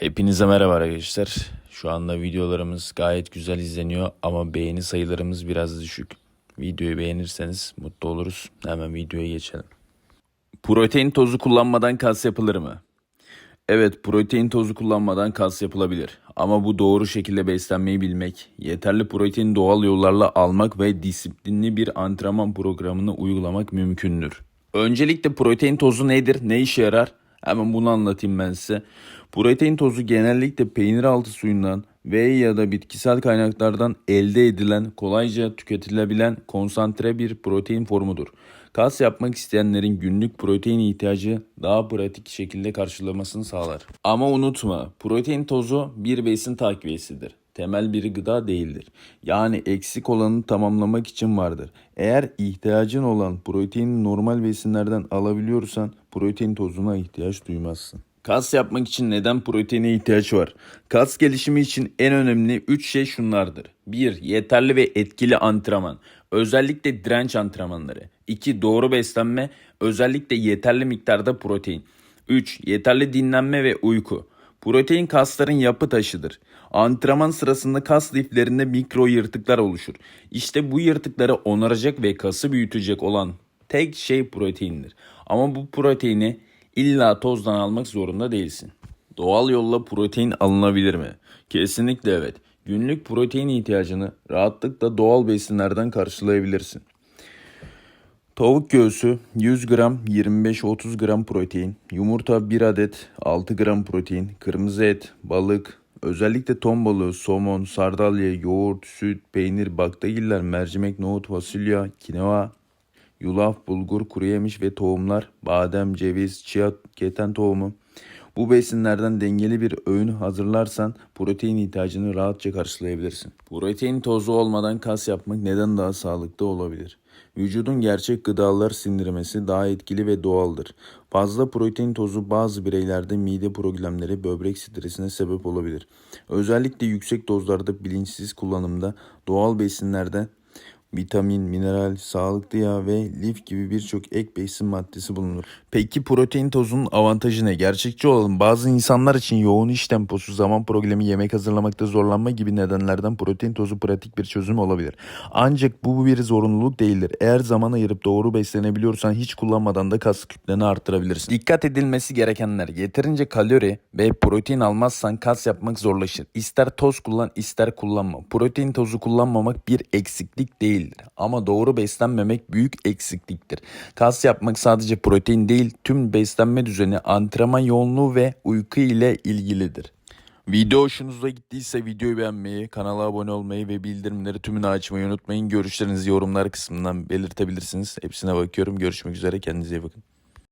Hepinize merhaba arkadaşlar. Şu anda videolarımız gayet güzel izleniyor ama beğeni sayılarımız biraz düşük. Videoyu beğenirseniz mutlu oluruz. Hemen videoya geçelim. Protein tozu kullanmadan kas yapılır mı? Evet, protein tozu kullanmadan kas yapılabilir. Ama bu doğru şekilde beslenmeyi bilmek, yeterli protein doğal yollarla almak ve disiplinli bir antrenman programını uygulamak mümkündür. Öncelikle protein tozu nedir, ne işe yarar? Hemen bunu anlatayım ben size. Protein tozu genellikle peynir altı suyundan ve ya da bitkisel kaynaklardan elde edilen, kolayca tüketilebilen konsantre bir protein formudur. Kas yapmak isteyenlerin günlük protein ihtiyacı daha pratik şekilde karşılamasını sağlar. Ama unutma, protein tozu bir besin takviyesidir. Temel bir gıda değildir. Yani eksik olanı tamamlamak için vardır. Eğer ihtiyacın olan proteini normal besinlerden alabiliyorsan protein tozuna ihtiyaç duymazsın. Kas yapmak için neden proteine ihtiyaç var? Kas gelişimi için en önemli 3 şey şunlardır. 1. Yeterli ve etkili antrenman. Özellikle direnç antrenmanları. 2. Doğru beslenme. Özellikle yeterli miktarda protein. 3. Yeterli dinlenme ve uyku. Protein kasların yapı taşıdır. Antrenman sırasında kas liflerinde mikro yırtıklar oluşur. İşte bu yırtıkları onaracak ve kası büyütecek olan tek şey proteindir. Ama bu proteini illa tozdan almak zorunda değilsin. Doğal yolla protein alınabilir mi? Kesinlikle evet. Günlük protein ihtiyacını rahatlıkla doğal besinlerden karşılayabilirsin. Tavuk göğsü 100 gram 25-30 gram protein, yumurta 1 adet 6 gram protein, kırmızı et, balık, özellikle ton balığı, somon, sardalya, yoğurt, süt, peynir, baklagiller, mercimek, nohut, fasulye, kinoa, yulaf, bulgur, kuru yemiş ve tohumlar, badem, ceviz, chia, keten tohumu. Bu besinlerden dengeli bir öğün hazırlarsan protein ihtiyacını rahatça karşılayabilirsin. Protein tozu olmadan kas yapmak neden daha sağlıklı olabilir? Vücudun gerçek gıdalar sindirmesi daha etkili ve doğaldır. Fazla protein tozu bazı bireylerde mide problemleri, böbrek stresine sebep olabilir. Özellikle yüksek dozlarda bilinçsiz kullanımda doğal besinlerden vitamin, mineral, sağlıklı yağ ve lif gibi birçok ek besin maddesi bulunur. Peki protein tozunun avantajı ne? Gerçekçi olalım. Bazı insanlar için yoğun iş temposu, zaman problemi, yemek hazırlamakta zorlanma gibi nedenlerden protein tozu pratik bir çözüm olabilir. Ancak bu bir zorunluluk değildir. Eğer zaman ayırıp doğru beslenebiliyorsan hiç kullanmadan da kas kütleni arttırabilirsin. Dikkat edilmesi gerekenler yeterince kalori ve protein almazsan kas yapmak zorlaşır. İster toz kullan ister kullanma. Protein tozu kullanmamak bir eksiklik değildir. Ama doğru beslenmemek büyük eksikliktir. Kas yapmak sadece protein değil tüm beslenme düzeni, antrenman yoğunluğu ve uyku ile ilgilidir. Video hoşunuza gittiyse videoyu beğenmeyi, kanala abone olmayı ve bildirimleri tümünü açmayı unutmayın. Görüşlerinizi yorumlar kısmından belirtebilirsiniz. Hepsine bakıyorum. Görüşmek üzere. Kendinize iyi bakın.